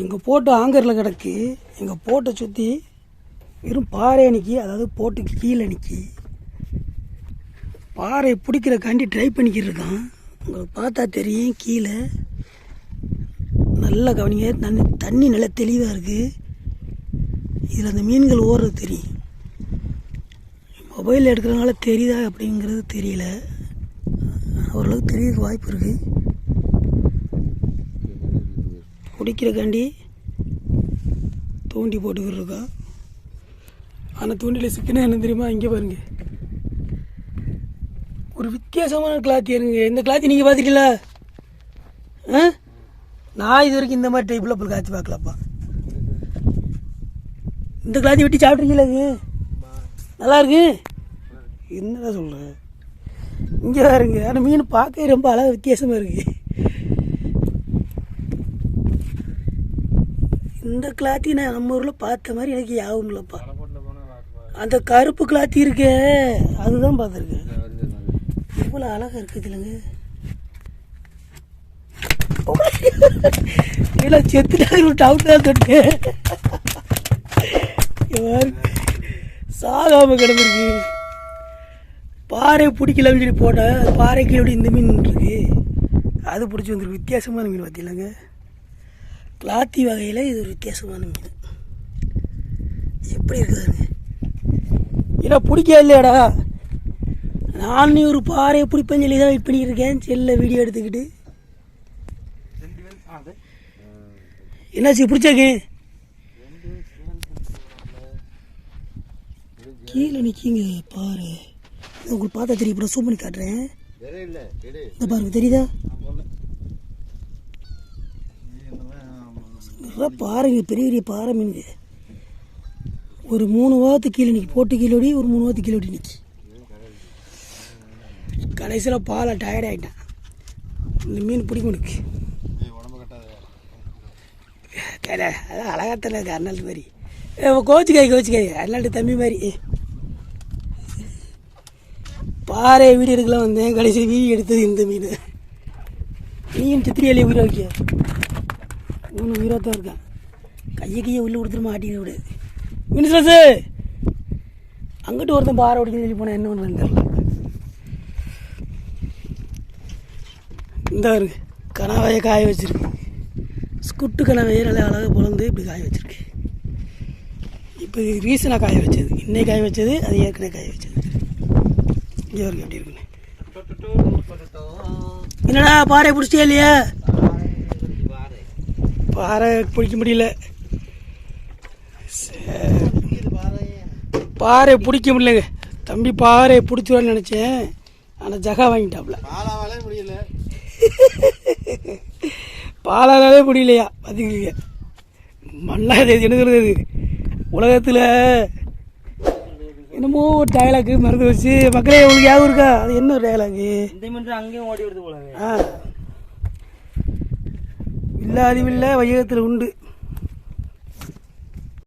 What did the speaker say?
எங்கள் போட்டு ஆங்கரில் கிடக்கு. எங்கள் போட்டை சுற்றி வெறும் பாறை நிற்கி அதாவது போட்டுக்கு கீழே நிற்கி பாறை பிடிக்கிறக்காண்டி ட்ரை பண்ணிக்கிட்டு இருக்கான் உங்களுக்கு பார்த்தா தெரியும் கீழே. நல்லா கவனிங்க தண்ணி தண்ணி நல்லா தெளிவாக இருக்குது இதில் அந்த மீன்கள் ஓடுறது தெரியும். மொபைல் எடுக்கிறதுனால தெரியுதா அப்படிங்கிறது தெரியல. ஓரளவுக்கு தெரியறதுக்கு வாய்ப்பு இருக்குது பிடிக்கிறக்காண்டி தூண்டி போட்டுக்கிட்டு இருக்கோம் ஆனால் தூண்டியில் சிக்கனே என்ன தெரியுமா? இங்கே பாருங்க. ஒரு வித்தியாசமான கிளாத்தி இருங்க இந்த கிளாத்தி நீங்கள் பார்த்துட்டீங்களா? ஆ? நான் இது வரைக்கும் இந்த மாதிரி டைப்பில் அப்புறம் காய்ச்சி பார்க்கலப்பா. இந்த கிளாத்தி வெட்டி சாப்பிட்றீங்களா இது? நல்லா இருக்கு? என்னதான் சொல்கிறேன் இங்கே தான் இருக்குது ஆனால் மீன் பார்க்க ரொம்ப அழகாக வித்தியாசமாக இருக்குது இந்த கிளாத்தி நான் நம்ம ஊரில் பார்த்த மாதிரி எனக்கு யாவும் இல்லைப்பா. அந்த கருப்பு கிளாத்தி இருக்கே அதுதான் பார்த்துருக்கேன். எவ்வளோ அழகாக இருக்குது இல்லைங்க இல்லை செத்துட்டாங்க டவுட் தான் தொட்டேன் இங்க பாருங்க. சாகாம கிடந்திருக்கு. பாறை பிடிக்கலன்னு சொல்லி போட்டேன் அது பாறை கீழே இந்த மீன் இருக்கு அது பிடிச்சி வந்துருக்கு. வித்தியாசமான மீன் பார்த்தீங்களாங்க கிளாத்தி வகையில் இது ஒரு வித்தியாசமான மீன். எப்படி இருக்குதுங்க ஏன்னா பிடிக்கவே இல்லையாடா? நான் ஒரு பாறையை பிடிப்பேன்னு சொல்லி தான் வெயிட் பண்ணிட்டு இருக்கேன் செல்லில் வீடியோ எடுத்துக்கிட்டு என்னாச்சு பிடிச்சாக்கு கீழே நிற்கிங்க பாரு. உங்களுக்கு பார்த்தா தெரியும் இப்போ பண்ணி காட்டுறேன். இந்த பாருங்க தெரியுதா? நல்லா பாருங்க பெரிய பெரிய பாறை மீனுங்க. ஒரு மூணு வாரத்துக்கு கீழே நிற்கி போட்டு கீழோடி ஒரு மூணு வாரத்துக்கு கீழோடி நிற்கி கடைசியில் பாலை டயர்ட் ஆகிட்டேன் இந்த மீன் பிடிக்கும் எனக்கு தெரியல அதான் அழகாத்தில் இருக்கு அண்ணாட்டு மாதிரி. கோச்சிக்காய் கோச்சிக்காய் அண்ணாட்டு தம்பி மாதிரி. பாறை வீடியோ எடுக்கலாம் வந்தேன் கடைசி வீடியோ எடுத்தது இந்த மீன். நீயும் சித்திரியாலே உயிரை வைக்க ஒன்று உயிராக தான் இருக்கான். கையை கையை உள்ளே கொடுத்துட்டு மாட்டிக்க விடு. மினிஸ்டர்ஸு அங்கிட்டு ஒருத்தன் பாறை ஓடிக்கணும்னு சொல்லி போனால் என்ன பண்ணுறேன்னு இந்த இருக்கு கனவையை காய வச்சிருக்கு. ஸ்குட்டு கனவையை நல்லா அழகாக பிறந்து இப்படி காய வச்சிருக்கு. இப்போ ரீசனாக காய வச்சது. இன்னைக்கு காய வச்சது அது ஏற்கனவே காய வச்சது. இங்கே இருக்கு எப்படி இருக்குன்னு. என்னடா பாறை பிடிச்சிட்டியா இல்லையா? பாறை பிடிக்க முடியல. பாறை பிடிக்க முடியலங்க. தம்பி பாறை பிடிச்சிருவான்னு நினச்சேன். ஆனால் ஜகா வாங்கிட்டாப்புல பாலாவாலே முடியல. பாலாலே முடியலையா? பார்த்துக்கீங்க மண்ணா இது என்னது இது உலகத்தில் என்னமோ ஒரு டயலாக்கு மறந்து வச்சு மக்களே உங்களுக்கு ஞாபகம் இருக்கா? அது என்ன ஒரு மீன் அங்கேயும் ஓடி வருது போல ஆ. இல்லாதிவில்லை வையகத்தில் உண்டு.